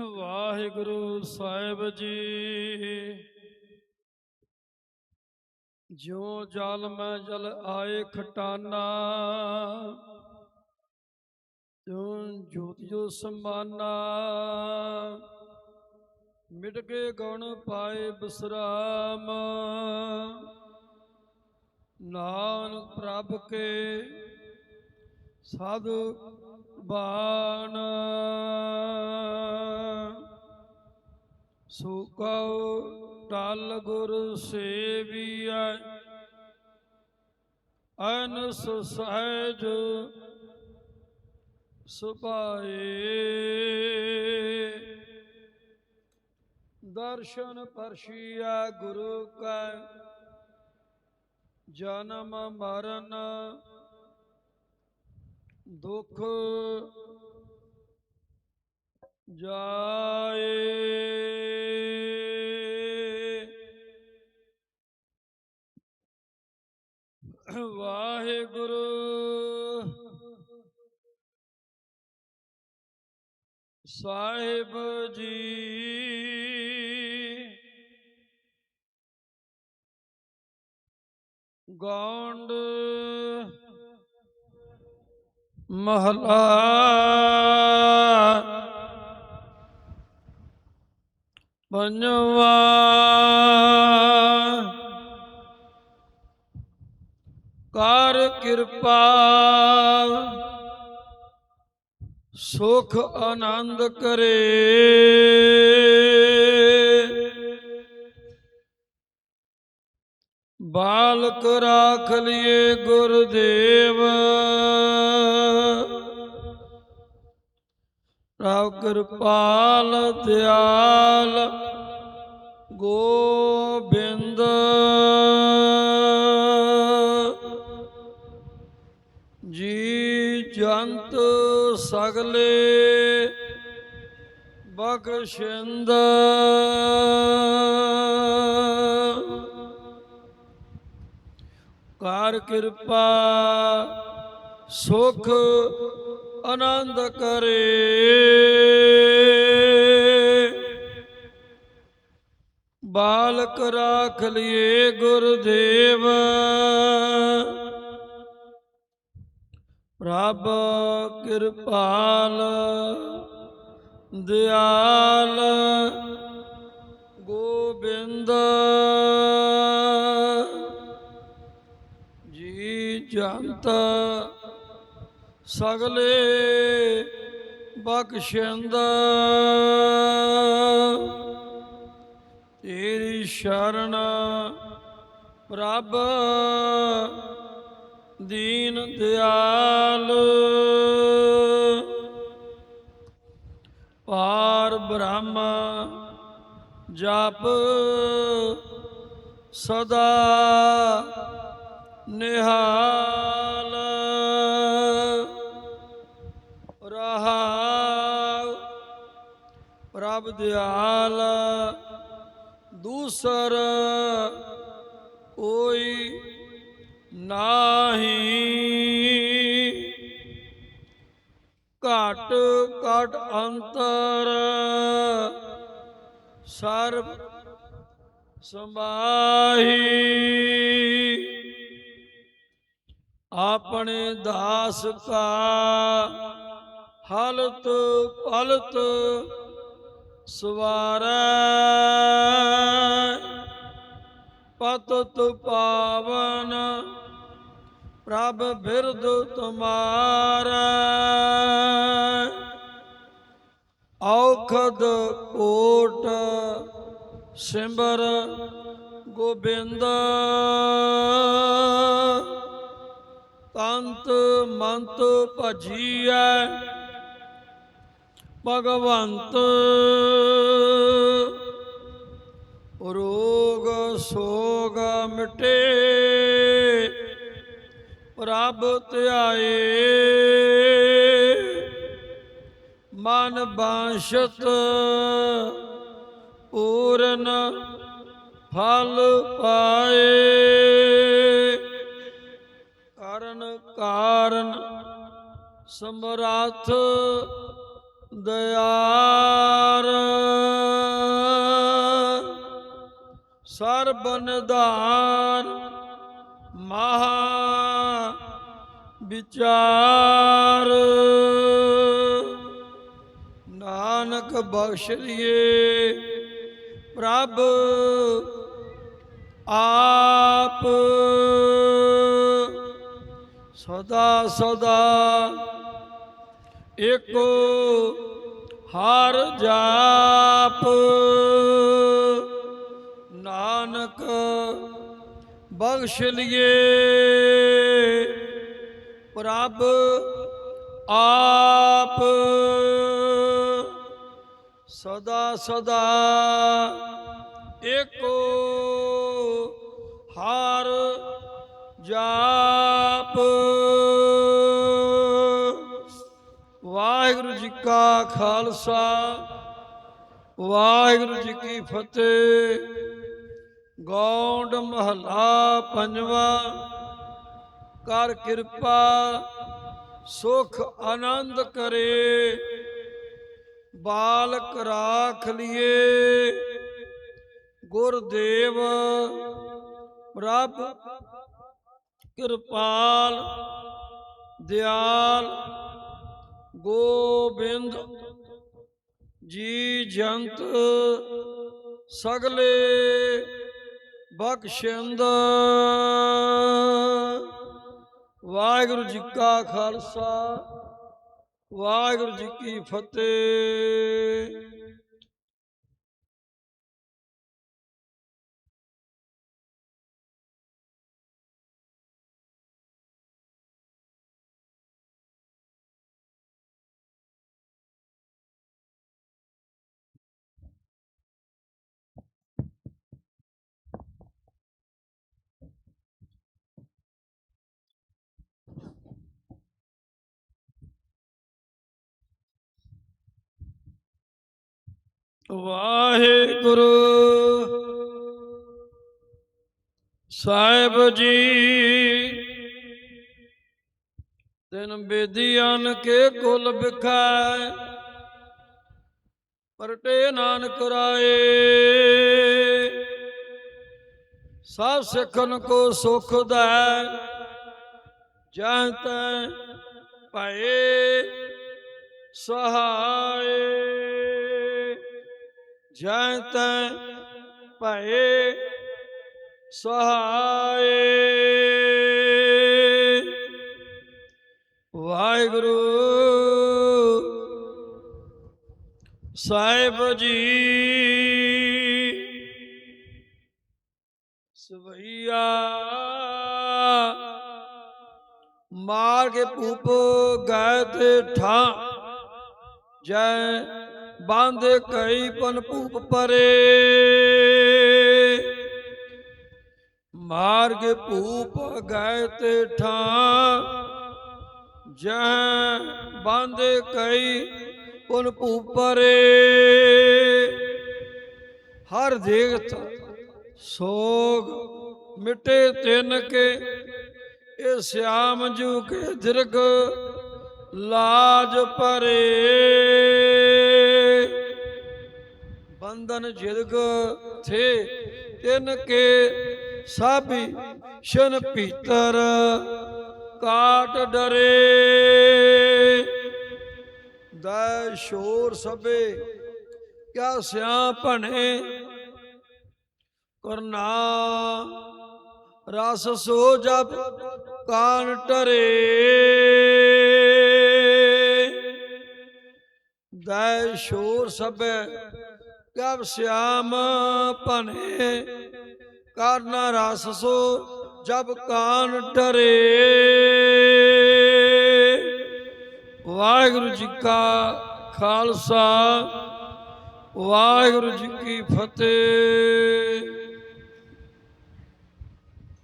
ਵਾਹਿਗੁਰੂ ਸਾਹਿਬ ਜੀ। ਜਿਉ ਜਲ ਮੈਂ ਜਲ ਆਏ ਖਟਾਨਾ, ਤਿਉ ਜੋਤ ਜੋ ਸਮਾਨਾ, ਮਿਟ ਕੇ ਗੁਣ ਪਾਏ ਬਸਰਾਮ। ਨਾਨਕ ਪ੍ਰਭ ਕੇ ਸਾਧ ਬਾਣ। ਸੋ ਕਉ ਟਲ ਗੁਰ ਸੇਵੀਐ, ਅਨਸ ਸਹਿਜ ਸੁਭਾਏ। ਦਰਸ਼ਨ ਪਰਸ਼ੀਆ ਗੁਰੂ ਕੈ, ਜਨਮ ਮਰਨ ਦੁਖ ਜਾਏ। ਵਾਹਿਗੁਰੂ। ਸਾਹਿਬ ਜੀ। ਗੌਂਡ ਮਹਲਾ ਪੰਜਵਾ ਕਰ ਕਿਰਪਾ ਸੁਖ ਆਨੰਦ ਕਰੇ। ਬਾਲਕ ਰਾਖ ਲਿਏ ਗੁਰਦੇਵ। ਪ੍ਰਭ ਕਿਰਪਾਲ ਦਿਆਲ ਗੋਬਿੰਦ। ਜੀ ਜੰਤ ਸਗਲੇ ਬਖਸ਼ਿੰਦ। ਕਰ ਕਿਰਪਾ ਸੁਖ ਆਨੰਦ ਕਰੇ। ਬਾਲਕ ਰਾਖ ਲਿਏ ਗੁਰਦੇਵ। ਪ੍ਰਭ ਕਿਰਪਾਲ ਦਿਆਲ ਗੋਬਿੰਦ। ਜੀ ਜੰਤ ਸਗਲੇ ਬਖਸ਼ਿੰਦ। ਤੇਰੀ ਸ਼ਰਨ ਪ੍ਰਭ ਦੀਨ ਦਿਆਲ। ਪਾਰ ਬ੍ਰਹਮ ਜਪ ਸਦਾ ਨਿਹਾਲ। ਪ੍ਰਭ ਦਿਆਲ, ਦੂਸਰ ਕੋਈ ਨਾਹੀ। ਘਟ ਘਟ ਅੰਤਰ ਸਰਬ ਸੰਭਾਹੀ। ਆਪਣੇ ਦਾਸ ਕਾ ਹਲਤ ਪਲਤ ਸਵਾਰੈ ਪਤਤ ਪਾਵਨ ਪ੍ਰਭ ਬਿਰਦ ਤੁਮਾਰੈ। ਔਖਦ ਕੋਟ ਸਿਮਰ ਗੋਬਿੰਦ ਤੰਤ ਮੰਤ ਭਜੀਐ। ਭਗਵੰਤ। ਰੋਗ ਸੋਗ ਮਿਟੇ ਪ੍ਰਭ ਧਿਆਏ। ਮਨ ਬਾਸ਼ਤ ਪੂਰਨ ਫਲ ਪਾਏ। ਕਰਨ ਕਾਰਨ ਸਮਰੱਥ ਦਇਆਰ। ਸਰਬ ਨਿਧਾਨ ਮਹਾ ਵਿਚਾਰ। ਨਾਨਕ ਬਖਸ਼ ਲਿਏ ਪ੍ਰਭ ਆਪ। ਸਦਾ ਸਦਾ ਏਕੋ ਹਰ ਜਾਪ ਨਾਨਕ ਬਖਸ਼ ਲਿਏ। ਪ੍ਰਭ ਆਪ ਸਦਾ ਸਦਾ ਏਕੋ ਹਰ ਜਾਪ। ਵਾਹਿਗੁਰੂ ਜੀ ਕਾ ਖਾਲਸਾ, ਵਾਹਿਗੁਰੂ ਜੀ ਕੀ ਫਤਿਹ। ਗੌਂਡ ਮਹਲਾ ਪੰਜਵਾ, ਕਰ ਕਿਰਪਾ, ਸੁਖ ਆਨੰਦ ਕਰੇ। ਬਾਲਕ ਰਾਖ ਲਿਏ, ਗੁਰਦੇਵ ਰੱਬ ਕਿਰਪਾਲ, ਦਿਆਲ ਗੋਬਿੰਦ ਜੀ ਜੰਤ ਸਗਲੇ ਬਖਸ਼ਿੰਦ। ਵਾਹਿਗੁਰੂ ਜੀ ਕਾ ਖਾਲਸਾ ਵਾਹਿਗੁਰੂ ਜੀ ਕੀ ਫਤਿਹ। ਵਾਹਿਗੁਰੂ। ਸਾਹਿਬ ਜੀ, ਤਿਨ ਬੇਦੀਆਂ ਕੇ ਕੁਲ ਬਿਖਾਇ ਪਰਟੇ ਨਾਨਕ ਰਾਏ। ਸਭ ਸਿੱਖਨ ਕੋ ਸੁਖ ਦੈ ਜਹ ਤੈ ਭਏ ਸਹਾਏ। ਜੈ ਤੈ ਭਏ ਸਹਾਏ। ਵਾਹਿਗੁਰੂ ਸਾਹਿਬ ਜੀ, ਸਵਈਆ ਮਾਰ ਕੇ ਭੂਪ ਗਏ ਤੇ ਠਾਂ, ਜੈ ਬੰਦ ਕਈ ਪਨ ਭੂਪ ਪਰੇ। ਮਾਰ ਭੂਪ ਗਏ ਤੇ ਠਾਂ। ਜੈ ਬੰਦ ਕਈ ਪਨ ਭੂਪ ਪਰੇ। ਹਰ ਦੇਗਤ ਸੋਗ ਮਿਟੇ ਤਿੰਨ ਕੇ। ਇਹ ਸਿਆਮ ਜੂ ਕੇ ਦਿਰਗ ਲਾਜ ਪਰੇ। ਬੰਧਨ ਜਿਰਗ ਥੇ, ਤਿਨ ਕੇ ਸਾਬੀ ਸ਼ਨ ਭੀਤਰ, ਕਾਟ ਡਰੇ। ਦਾ ਸ਼ੋਰ ਸਭੇ, ਕਿਆ ਸਿਆ ਭਣੇ। ਕਰਨਾ ਰਸ ਸੋ ਜਪ ਕਾਨ ਟਰੇ। ਦੈ ਸ਼ੋਰ ਸਭੈ ਕਬ ਸਿਆਮ ਭਨੇ ਕਰਨਾ ਰਸ ਸੋ ਜਬ ਕਾਨ ਟਰੇ। ਵਾਹਿਗੁਰੂ ਜੀ ਕਾ ਖਾਲਸਾ, ਵਾਹਿਗੁਰੂ ਜੀ ਕੀ ਫਤਿਹ।